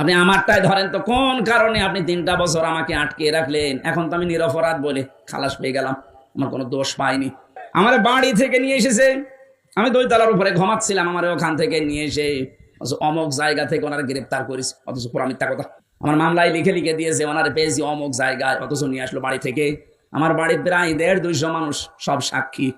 আপনি আমারটাই ধরেন তো, কোন কারণে আপনি তিনটা বছর আমাকে আটকে রাখলেন? এখন তো আমি নিরপরাধ বলে খালাস পেয়ে গেলাম। আমার কোনো দোষ পাইনি। আমার বাড়ি থেকে নিয়ে এসেছে। আমি দইতলার উপরে ঘুমাচ্ছিলাম, আমার ওখান থেকে নিয়ে এসে অমুক জায়গা থেকে ওনারা গ্রেপ্তার করেছে। অথচ পুরা কথা। আমার মামলায় লিখে লিখে দিয়েছে, ওনারা পেয়েছি অমুক জায়গায়। অথচ নিয়ে আসলো বাড়ি থেকে। আমার বাড়ির প্রায় দেড় দুইশো মানুষ সব সাক্ষী।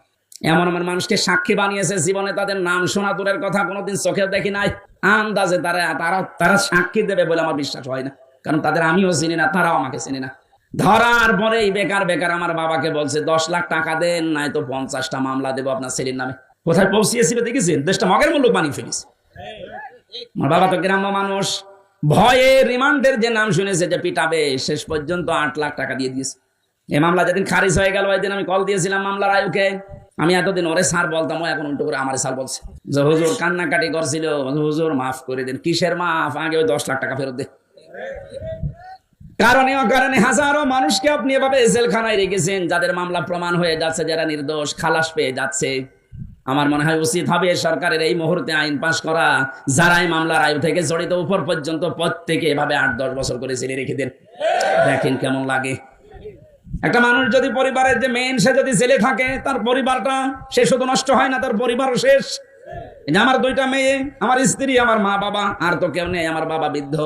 এমন এমন মানুষকে সাক্ষী বানিয়েছে জীবনে তাদের নাম শোনা দূরের কথা কোনোদিন চোখেও দেখি নাই। আন্দাজে তারা তারা তারা সাক্ষী দেবে বলে আমার বিশ্বাস হয় না। কারণ তাদের আমিও চিনি না, তারাও আমাকে চিনি না। ধরার পরেই বেকার বেকার আমার বাবাকে বলছে, দশ লাখ টাকা দেন, নাই তো পঞ্চাশটা মামলা দেবো আপনার ছেলের নামে। কোথায় পৌঁছিয়েছিল দেখেছেন? দেশটা মগের মূল্য বানিয়ে ফেলিস আমার বাবা তো গ্রাম্য মানুষ। ভয়ে রিমান্ডের যে নাম শুনেছে যে পিটাবে, শেষ পর্যন্ত আট লাখ টাকা দিয়ে দিয়েছে। এই মামলা যেদিন খারিজ হয়ে গেল, ওই দিন আমি কল দিয়েছিলাম মামলার আয়ুকে। আমি এতদিন ওরে স্যার বলতাম, ও এখন উল্টো করে আমার স্যার বলছে। যে হুজুর কান্নাকাটি করছিল হুজুর, মাফ করে দিন, কিসের মাফ? আগে ওই দশ লাখ টাকা ফেরত দে। কারণে অকারণে হাজারো মানুষকে আপনি এভাবে জেলখানায় রেখেছেন, যাদের মামলা প্রমাণ হয়ে যাচ্ছে, যারা নির্দোষ, খালাস পেয়ে যাচ্ছে। আমার মনে হয় উচিত হবে সরকারের এই মুহূর্তে আইন পাশ করা, যারাই মামলার আয়ু থেকে জড়িত, উপর পর্যন্ত প্রত্যেকে এভাবে আট দশ বছর করে ছেলে রেখে দেন। দেখেন কেমন লাগে। একটা মানুষ যদি পরিবারের যে মেন সে যদি ছেলে থাকে, তার পরিবারটা সে শুধু নষ্ট হয় না, তার পরিবারও শেষ। আমার দুইটা মেয়ে, আমার স্ত্রী, আমার মা বাবা, আর তো কেউ নেই, আমার বাবা বৃদ্ধ।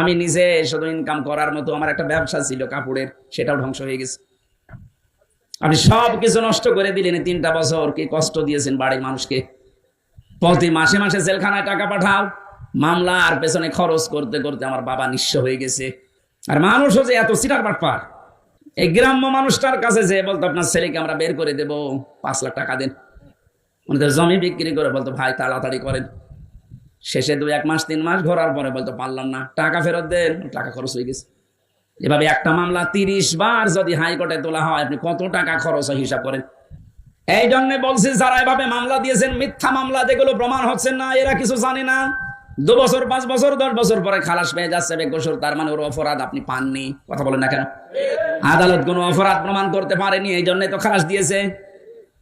আমি নিজে শুধু ইনকাম করার মতো আমার একটা ব্যবসা ছিল কাপড়ের, সেটাও ধ্বংস হয়ে গেছে। আপনি সব কিছু নষ্ট করে দিলেন তিনটা বছর, কি কষ্ট দিয়েছেন বাড়ির মানুষকে। প্রতি মাসে মাসে জেলখানায় টাকা পাঠাও, মামলা আর পেছনে খরচ করতে করতে আমার বাবা নিঃস্ব হয়ে গেছে। আর মানুষও যে এত সিটার বাটপার। এই গ্রাম্য মানুষটার কাছে যে বলতো, আপনার ছেলেকে আমরা বের করে দেব, পাঁচ লাখ টাকা দেন। ওনাদের জমি বিক্রি করে বলতো, ভাই, তাড়াতাড়ি করেন। শেষে দু এক মাস, তিন মাস ঘোরার পরে বলতো, পারলাম না, টাকা ফেরত দেন। টাকা খরচ হয়ে গেছে। এভাবে একটা মামলা তিরিশ বার যদি হাইকোর্টে তোলা হয়, আপনি কত টাকা খরচ হয় হিসাব করেন? এই জন্য বলছি, যারা এভাবে মামলা দিয়েছেন, মিথ্যা মামলা, যেগুলো প্রমাণ হচ্ছে না, এরা কিছু জানে না। দু বছর, পাঁচ বছর, দশ বছর পরে খালাস পেয়ে যাচ্ছে বেকসুর, তার মানে ওর অপরাধ আপনি পাননি। কথা বলেন না কেন? আদালত কোনো অপরাধ প্রমাণ করতে পারেনি এই জন্যই তো খালাস দিয়েছে।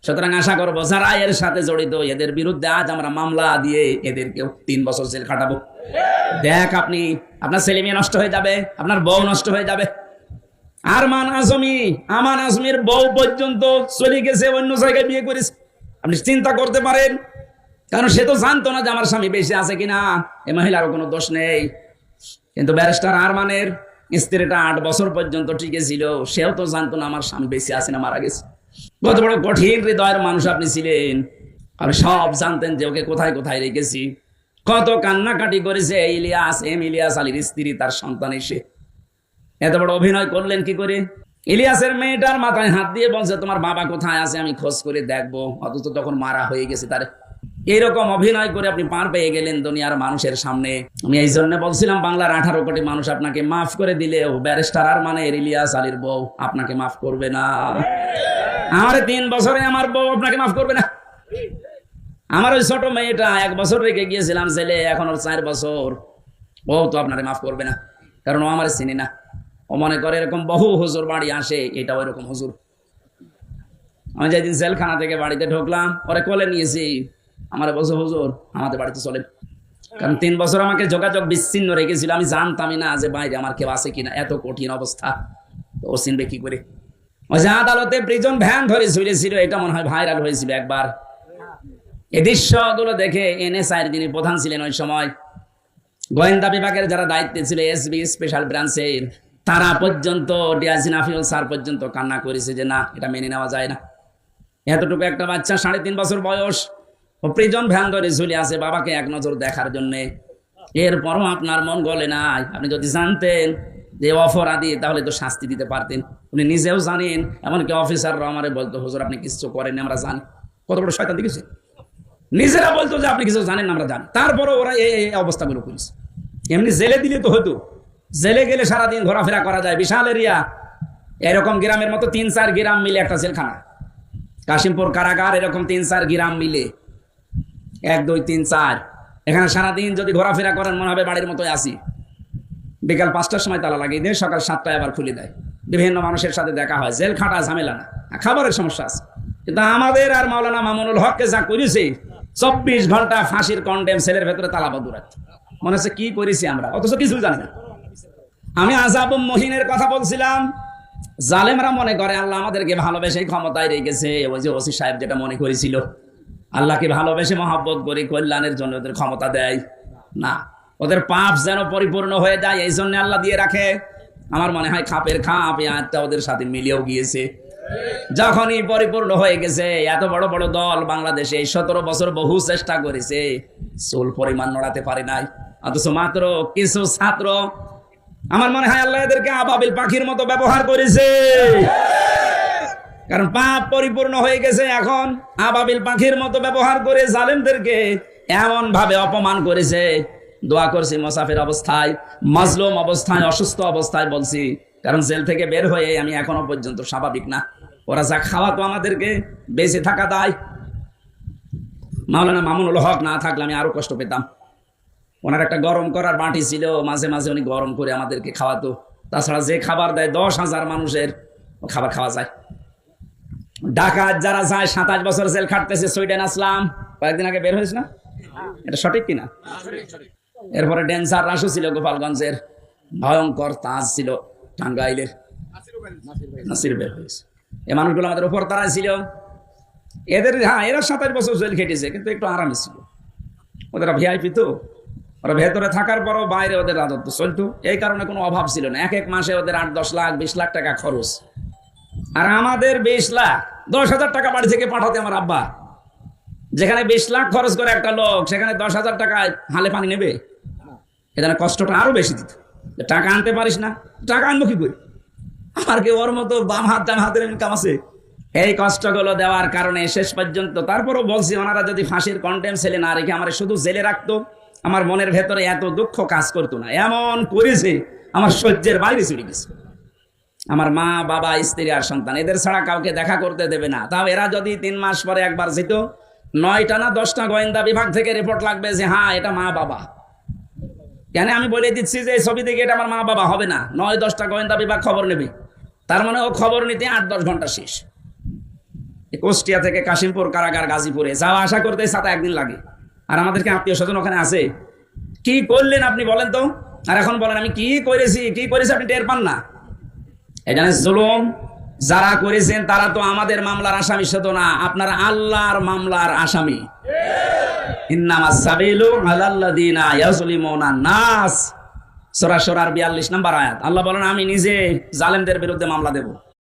সুতরাং আশা করব যারা এর সাথে জড়িত, এদের বিরুদ্ধে আজ আমরা মামলা দিয়ে এদেরকেও তিন বছর জেল খাটাবো। দেখ আপনি, আপনার ছেলে মেয়ে নষ্ট হয়ে যাবে, আপনার বউ নষ্ট হয়ে যাবে। আর মান আজমি, আমান আজমির বউ পর্যন্ত চলে গেছে, অন্য জায়গায় বিয়ে করেছে। আপনি চিন্তা করতে পারেন কারণ সে তো জানতো না যে আমার স্বামী বেশি আছে কিনা, এ মহিলারও কোনো দোষ নেই। কিন্তু ব্যারিস্টার আরমানের স্ত্রীটা আট বছর পর্যন্ত টিকে ছিল, সেও তো জানতো না আমার স্বামী বেশি আছে না মারা গেছে। কত বড় কঠিন হৃদয়ের মানুষ আপনি ছিলেন। আর সব জানতেন যে ওকে কোথায় কোথায় রেখেছি। কত কান্নাকাটি করেছে ইলিয়াস, এম ইলিয়াস আলীর স্ত্রী, তার সন্তান এসে। এত বড় অভিনয় করলেন কি করে? ইলিয়াসের মেয়েটার মাথায় হাত দিয়ে বলছে, তোমার বাবা কোথায় আছে? আমি খোঁজ করে দেখব। অথচ তখন মারা হয়ে গেছে তার এইরকম অভিনয় করে আপনি পার পেয়ে গেলেন দুনিয়ার মানুষের সামনে। আমি এই জন্য বলছিলাম, বাংলার আঠারো কোটি মানুষ আপনাকে মাফ করে দিলেও ব্যারিস্টার আর মানে ইলিয়াস আলীর বউ আপনাকে মাফ করবে না। আমার তিন বছরে আমার বউ আপনাকে মাফ করবে না। আমার ওই ছোট মেয়েটা এক বছর রেখে গিয়েছিলাম ছেলে এখন ওর চার বছর। ও তো আপনারে মাফ করবে না, কারণ ও আমার চিনি না। ও মনে করে এরকম বহু হুজুর বাড়ি আসে, এটাও এরকম হুজুর। আমি যেদিন জেলখানা থেকে বাড়িতে ঢুকলাম পরে কোলে নিয়েছি। আমার বলছে, হুজুর, আমাদের বাড়িতে চলেন। কারণ তিন বছর আমাকে যোগাযোগ বিচ্ছিন্ন রেখেছিল। আমি জানতামই না যে বাইরে আমার কেউ আছে কিনা, এত কঠিন অবস্থা। ও চিনবে কি করে? ওই যে আদালতে প্রিজন ভ্যান ধরে ঝুলেছিল, এটা মনে হয় ভাইরাল হয়েছিল একবার। এই দৃশ্যগুলো দেখে এনএসআই যিনি প্রধান ছিলেন ওই সময়, গোয়েন্দা বিভাগের যারা দায়িত্বে ছিল এসবি স্পেশাল ব্রাঞ্চের তারা পর্যন্ত, ডিআইজি নাফিউল স্যার পর্যন্ত কান্না করেছে যে না, এটা মেনে নেওয়া যায় না। এতটুকু একটা বাচ্চা, সাড়ে তিন বছর বয়স ও প্রিজন ভ্যান ধরে ঝুলে আছে বাবাকে এক নজর দেখার জন্য। এরপরও আপনার মন গলে নাই। আপনি যদি জানতেন যে অপরাধী, তাহলে তো শাস্তি দিতে পারতেন। উনি নিজেও জানেন, এমনকি অফিসাররা আমারে বলতো, হুজুর, আপনি কিছু করেন আমরা জানি। কত বড় শয়তান দেখেছে নিজেরা বলতো যে, আপনি কিছু জানেন, আমরা জানি। তারপরে ওরা এই এই অবস্থাগুলো করেছে। এমনি জেলে দিলে তো হতো। জেলে গেলে সারাদিন ঘোরাফেরা করা যায়। বিশাল এরিয়া। এরকম গ্রামের মতো তিন চার গ্রাম মিলে একটা জেলখানা। কাশিমপুর কারাগার, এরকম তিন চার গ্রাম মিলে। এক, দুই, তিন, চার। এখানে সারাদিন যদি ঘোরাফেরা করেন, মনে হবে বাড়ির মতোই আসি বিকাল পাঁচটার সময় তালা লাগিয়ে দেয় সকাল সাতটায় আবার খুলে দেয়। বিভিন্ন মানুষের সাথে দেখা হয়, জেল খাটা ঝামেলা না। খাবারের সমস্যা আছে। কিন্তু আমাদের আর মাওলানা মামুনুল হককে যা করেছে, চব্বিশ ঘণ্টা ফাঁসির কন্ডেম সেলের ভেতরে তালাবদ্ধ রাখত মনে হচ্ছে কি করেছি আমরা? অথচ কিছু জানি না। আমি আজাব মহিনের কথা বলছিলাম। জালেমরা মনে করে, আল্লাহ আমাদেরকে ভালোবেসে ক্ষমতায় রেখেছে। ওই যে ওসি সাহেব যেটা মনে করেছিল আল্লাহকে ভালোবেসে মহাব্বত করে, কল্যাণের জন্য ওদের ক্ষমতা দেয়। না, ওদের পাপ যেন পরিপূর্ণ হয়ে যায়, এই জন্য আল্লাহ দিয়ে রাখে। আমার মনে হয় খাপের খাপ আয়াতটা ওদের সাথে মিলেও গিয়েছে। যখনই পরিপূর্ণ হয়ে গেছে, এত বড় বড় দল বাংলাদেশে সতেরো বছর বহু চেষ্টা করেছে, চুল পরিমাণ নড়াতে পারে নাই। অথচ মাত্র কিছু ছাত্র, আমার মনে হয় আল্লাহ এদেরকে আবাবিল পাখির মতো ব্যবহার করেছে। কারণ পাপ পরিপূর্ণ হয়ে গেছে এখন। আবাবিল পাখির মতো ব্যবহার করে জালেমদেরকে এমন ভাবে অপমান করেছে। দোয়া করছি মোসাফির অবস্থায়, মাজলুম অবস্থায়, অসুস্থ অবস্থায় বলছি, কারণ জেল থেকে বের হয়ে আমি এখনও পর্যন্ত স্বাভাবিক না। ওরা যা খাওয়া তো আমাদেরকে বেঁচে থাকা দায়। মাওলানা মামুনুল হক না থাকলে আমি আরও কষ্ট পেতাম। ওনার একটা গরম করার বাটি ছিল, মাঝে মাঝে উনি গরম করে আমাদেরকে খাওয়াতো। তাছাড়া যে খাবার দেয় দশ হাজার মানুষের খাবার খাওয়া যায়। ডাকাত যারা যায়, সাতাশ বছর জেল খাটতেছে, সুইডেন আসলাম। কয়েকদিন আগে বের হয়েছে না? এটা সঠিক কিনা এরপরে ডেন্সার রাসু ছিল গোপালগঞ্জের। ভয়ঙ্কর তাজ ছিল টাঙ্গাইলের। নাসির বের হয়েছে। এই মানুষগুলো আমাদের উপর তারাই ছিল। এদের হ্যাঁ এরা সাতাশ বছর জেল খেটেছে, কিন্তু একটু আরামে ছিল। ওদের ভিআইপি তো। ওরা ভেতরে থাকার পরও বাইরে ওদের রাজত্ব চলতো। এই কারণে কোনো অভাব ছিল না। এক এক মাসে ওদের আট, দশ লাখ, বিশ লাখ টাকা খরচ। আর আমাদের বিশ লাখ, দশ হাজার টাকা বাড়ি থেকে পাঠাতে আমার আব্বা। যেখানে বিশ লাখ খরচ করে একটা লোক, সেখানে দশ হাজার টাকায় হালে পানি নেবে। এখানে কষ্টটা আরও বেশি দিত। টাকা আনতে পারিস না, টাকা আনব কি করে? আমার কি ওর মতো বাম হাত, ডান হাতের ইনকাম আছে? এই কষ্টগুলো দেওয়ার কারণে শেষ পর্যন্ত, তারপরও বলছি, ওনারা যদি ফাঁসির কন্টেম ছেলে না রেখে আমার শুধু জেলে রাখতো, আমার মনের ভেতরে এত দুঃখ কাজ করতো না। এমন করেছে, আমার সহ্যের বাইরে চলে গেছে। আমার মা, বাবা, স্ত্রী আর সন্তান, এদের ছাড়া কাউকে দেখা করতে দেবে না। তাও এরা যদি তিন মাস পরে একবার যেত নয়টা না দশটা গোয়েন্দা বিভাগ থেকে রিপোর্ট লাগবে যে হ্যাঁ এটা মা, বাবা। কেন? আমি বলে দিচ্ছি যে, এই ছবি থেকে এটা আমার মা, বাবা হবে না। নয়, দশটা গোয়েন্দা বিভাগ খবর নেবে। তার মানে ও খবর নিতে আট, দশ ঘণ্টা শেষ। কুষ্টিয়া থেকে কাশিমপুর, কারাগার, গাজীপুরে যাওয়া আশা করতে সাথে একদিন লাগে। আর আমাদেরকে আত্মীয় স্বজন ওখানে আছে। কি করলেন আপনি বলেন তো? আর এখন বলেন, আমি কি করেছি? কি করেছি আপনি টের পান না? এখানে জুলুম যারা করেছেন তারা তো আমাদের মামলার আসামি শুধু না। আপনার আল্লাহর মামলার আসামি। নাস। সূরা সূরার 42 নম্বর আয়াত। আল্লাহ বলেন, আমি নিজে জালেমদের বিরুদ্ধে মামলা দেব।